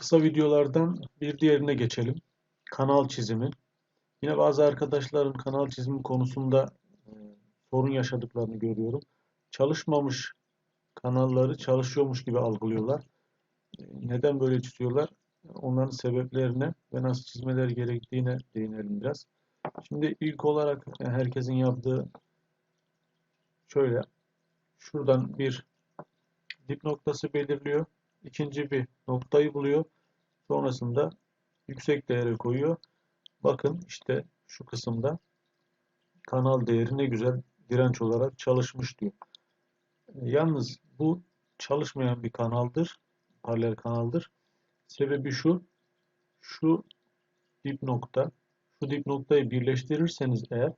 kısa videolardan bir diğerine geçelim. Kanal çizimi. Yine bazı arkadaşların kanal çizimi konusunda e, sorun yaşadıklarını görüyorum. Çalışmamış kanalları çalışıyormuş gibi algılıyorlar. E, Neden böyle çiziyorlar? Onların sebeplerine ve nasıl çizmeler gerektiğine değinelim biraz. Şimdi ilk olarak e, herkesin yaptığı şöyle şuradan bir dip noktası belirliyor. İkinci bir noktayı buluyor. Sonrasında yüksek değere koyuyor. Bakın işte şu kısımda kanal değeri ne güzel direnç olarak çalışmış diyor. Yalnız bu çalışmayan bir kanaldır. Paralel kanaldır. Sebebi şu. Şu dip nokta. Şu dip noktayı birleştirirseniz eğer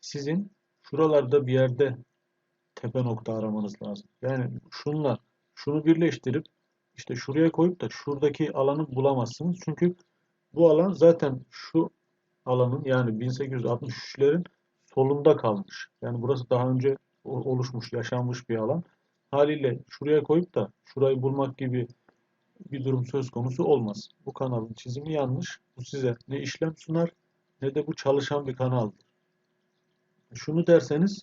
sizin şuralarda bir yerde tepe nokta aramanız lazım. Yani şunla şunu birleştirip işte şuraya koyup da şuradaki alanı bulamazsınız. Çünkü bu alan zaten şu alanın yani 1863'lerin solunda kalmış. Yani burası daha önce oluşmuş, yaşanmış bir alan. Haliyle şuraya koyup da şurayı bulmak gibi bir durum söz konusu olmaz. Bu kanalın çizimi yanlış. Bu size ne işlem sunar ne de bu çalışan bir kanaldır. Şunu derseniz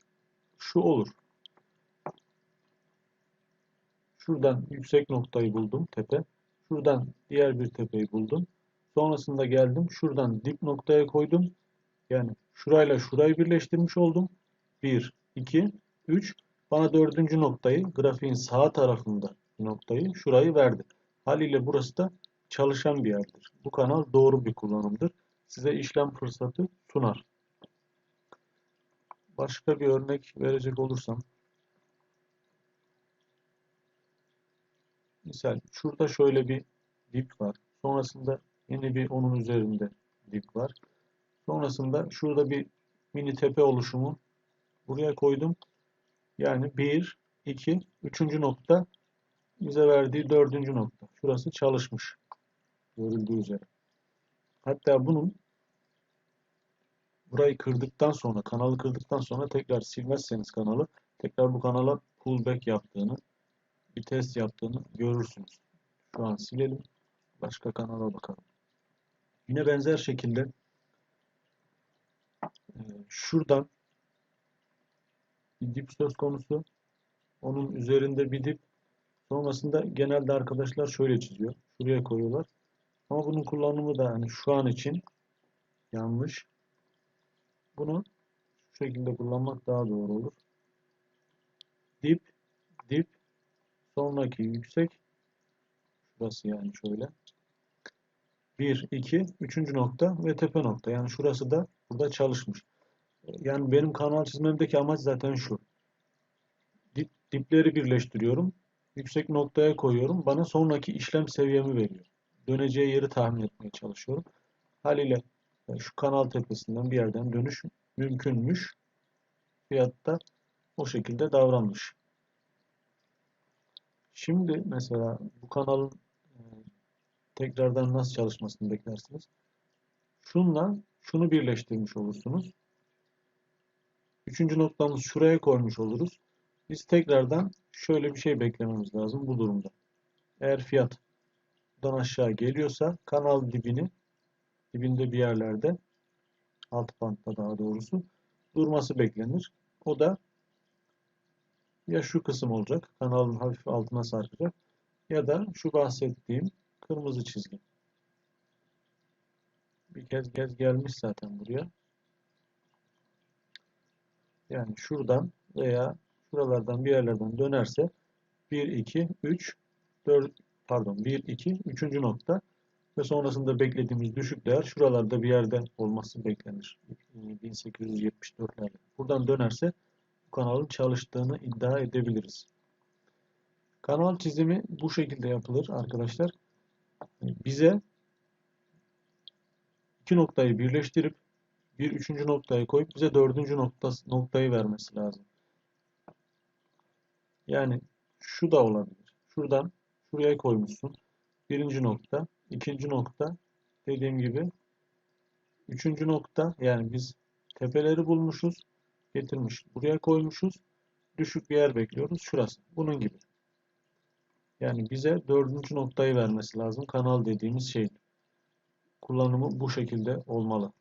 şu olur. Şuradan yüksek noktayı buldum, tepe. Şuradan diğer bir tepeyi buldum. Sonrasında geldim. Şuradan dip noktaya koydum. Yani şurayla şurayı birleştirmiş oldum. 1, 2, 3. Bana dördüncü noktayı, grafiğin sağ tarafında noktayı, şurayı verdi. Haliyle burası da çalışan bir yerdir. Bu kanal doğru bir kullanımdır. Size işlem fırsatı sunar. Başka bir örnek verecek olursam. Misal şurada şöyle bir dip var. Sonrasında yine bir onun üzerinde dip var. Sonrasında şurada bir mini tepe oluşumu buraya koydum. Yani 1, 2, 3. nokta bize verdiği 4. nokta. Şurası çalışmış. Görüldüğü üzere. Hatta bunun burayı kırdıktan sonra, kanalı kırdıktan sonra tekrar silmezseniz kanalı, tekrar bu kanala pullback yaptığını, bir test yaptığını görürsünüz. Şu an silelim. Başka kanala bakalım. Yine benzer şekilde şuradan bir dip söz konusu. Onun üzerinde bir dip. Sonrasında genelde arkadaşlar şöyle çiziyor. Şuraya koyuyorlar. Ama bunun kullanımı da hani şu an için yanlış. Bunu şu şekilde kullanmak daha doğru olur. Dip, dip, sonraki yüksek, şurası yani şöyle. 1, 2, 3. nokta ve tepe nokta. Yani şurası da burada çalışmış. Yani benim kanal çizmemdeki amaç zaten şu. Dip, dipleri birleştiriyorum. Yüksek noktaya koyuyorum. Bana sonraki işlem seviyemi veriyor. Döneceği yeri tahmin etmeye çalışıyorum. Haliyle şu kanal tepesinden bir yerden dönüş mümkünmüş. Fiyatta o şekilde davranmış. Şimdi mesela bu kanalın tekrardan nasıl çalışmasını beklersiniz? Şunla şunu birleştirmiş olursunuz. Üçüncü noktamız şuraya koymuş oluruz. Biz tekrardan şöyle bir şey beklememiz lazım bu durumda. Eğer fiyat aşağı geliyorsa kanal dibini dibinde bir yerlerde alt bantta daha doğrusu durması beklenir. O da ya şu kısım olacak. Kanalın hafif altına sarkacak. Ya da şu bahsettiğim kırmızı çizgi. Bir kez kez gelmiş zaten buraya. Yani şuradan veya şuralardan bir yerlerden dönerse 1, 2, 3, 4 pardon 1, 2, 3. nokta ve sonrasında beklediğimiz düşük değer şuralarda bir yerde olması beklenir. 1874'lerde. Buradan dönerse bu kanalın çalıştığını iddia edebiliriz. Kanal çizimi bu şekilde yapılır arkadaşlar. Bize iki noktayı birleştirip bir üçüncü noktayı koyup bize dördüncü noktayı vermesi lazım. Yani şu da olabilir. Şuradan şuraya koymuşsun. Birinci nokta, ikinci nokta, dediğim gibi üçüncü nokta yani biz tepeleri bulmuşuz, getirmiş. Buraya koymuşuz. Düşük bir yer bekliyoruz. Şurası. Bunun gibi. Yani bize dördüncü noktayı vermesi lazım. Kanal dediğimiz şeyin. Kullanımı bu şekilde olmalı.